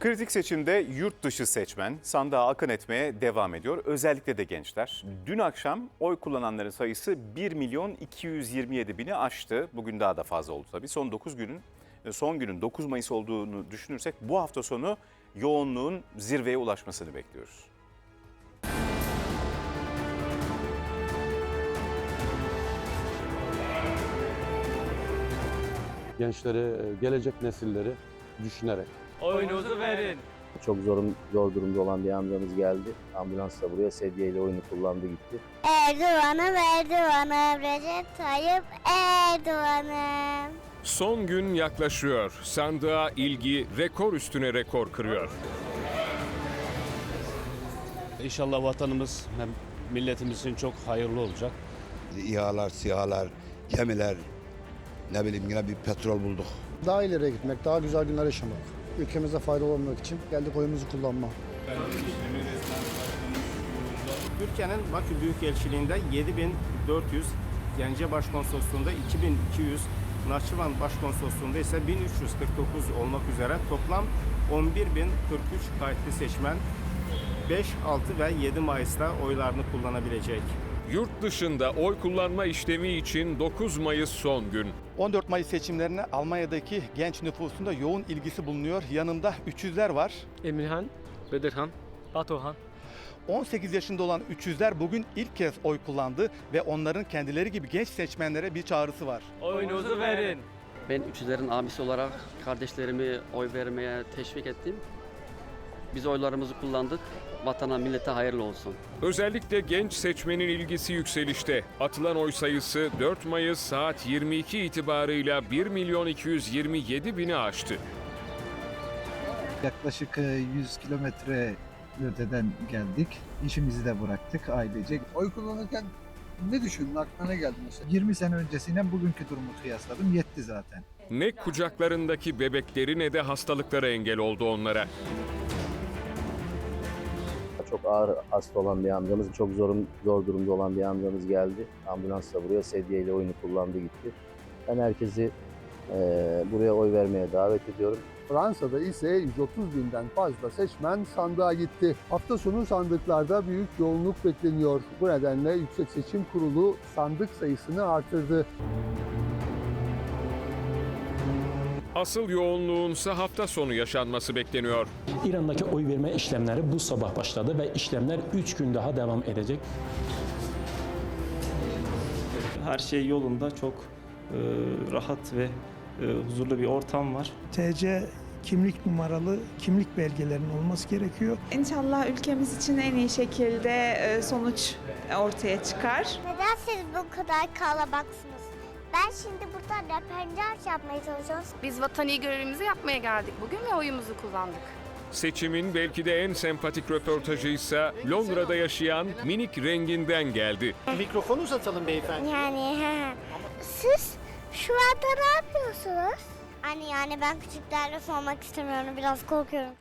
Kritik seçimde yurt dışı seçmen sandığa akın etmeye devam ediyor. Özellikle de gençler. Dün akşam oy kullananların sayısı 1 milyon 227 bini aştı. Bugün daha da fazla oldu tabii. Son 9 günün son günün 9 Mayıs olduğunu düşünürsek bu hafta sonu yoğunluğun zirveye ulaşmasını bekliyoruz. gençleri, e, gelecek nesilleri düşünerek. Oyunuzu verin. Çok zor, zor durumda olan bir amcamız geldi. Ambulansla buraya sedyeyle oyunu kullandı gitti. Erdoğan'ım Erdoğan'ım Recep Tayyip Erdoğan'ım. Son gün yaklaşıyor. Sandığa ilgi rekor üstüne rekor kırıyor. İnşallah vatanımız hem milletimiz için çok hayırlı olacak. İHA'lar, SİHA'lar, gemiler, ne bileyim yine bir petrol bulduk. Daha ileriye gitmek, daha güzel günler yaşamak. Ülkemize faydalı olmak için geldik oyumuzu kullanma. Türkiye'nin Bakü Büyükelçiliğinde 7400, Gence Başkonsolosluğu'nda 2200, Nahçıvan Başkonsolosluğu'nda ise 1349 olmak üzere toplam 11.043 kayıtlı seçmen 5, 6 ve 7 Mayıs'ta oylarını kullanabilecek. Yurt dışında oy kullanma işlemi için 9 Mayıs son gün. 14 Mayıs seçimlerine Almanya'daki genç nüfusunda yoğun ilgisi bulunuyor. Yanında 300'ler var. Emirhan, Bedirhan, Batuhan. 18 yaşında olan 300'ler bugün ilk kez oy kullandı ve onların kendileri gibi genç seçmenlere bir çağrısı var. Oyunuzu verin. Ben üçüzlerin abisi olarak kardeşlerimi oy vermeye teşvik ettim. Biz oylarımızı kullandık. Vatana, millete hayırlı olsun. Özellikle genç seçmenin ilgisi yükselişte. Atılan oy sayısı 4 Mayıs saat 22 itibarıyla 1 milyon 227 bini aştı. Yaklaşık e, 100 kilometre öteden geldik. İşimizi de bıraktık ailece. Oy kullanırken ne düşündün? Aklına ne geldi mesela? 20 sene öncesiyle bugünkü durumu kıyasladım. Yetti zaten. Ne kucaklarındaki bebekleri ne de hastalıklara engel oldu onlara. Çok ağır hasta olan bir amcamız, çok zor, zor durumda olan bir amcamız geldi. Ambulansla buraya sedyeyle oyunu kullandı gitti. Ben herkesi eee, buraya oy vermeye davet ediyorum. Fransa'da ise 130 binden fazla seçmen sandığa gitti. Hafta sonu sandıklarda büyük yoğunluk bekleniyor. Bu nedenle Yüksek Seçim Kurulu sandık sayısını artırdı. Asıl yoğunluğunsa hafta sonu yaşanması bekleniyor. İran'daki oy verme işlemleri bu sabah başladı ve işlemler 3 gün daha devam edecek. Her şey yolunda çok e, rahat ve e, huzurlu bir ortam var. TC kimlik numaralı kimlik belgelerinin olması gerekiyor. İnşallah ülkemiz için en iyi şekilde e, sonuç ortaya çıkar. Neden siz bu kadar kalabaksınız? Ben şimdi burada röportaj yapmaya çalışıyorum. Biz vatani görevimizi yapmaya geldik bugün ve oyumuzu kullandık. Seçimin belki de en sempatik röportajıysa Londra'da yaşayan minik renginden geldi. Mikrofonu uzatalım beyefendi. Yani siz şu anda ne yapıyorsunuz? Hani yani ben küçüklerle sormak istemiyorum biraz korkuyorum.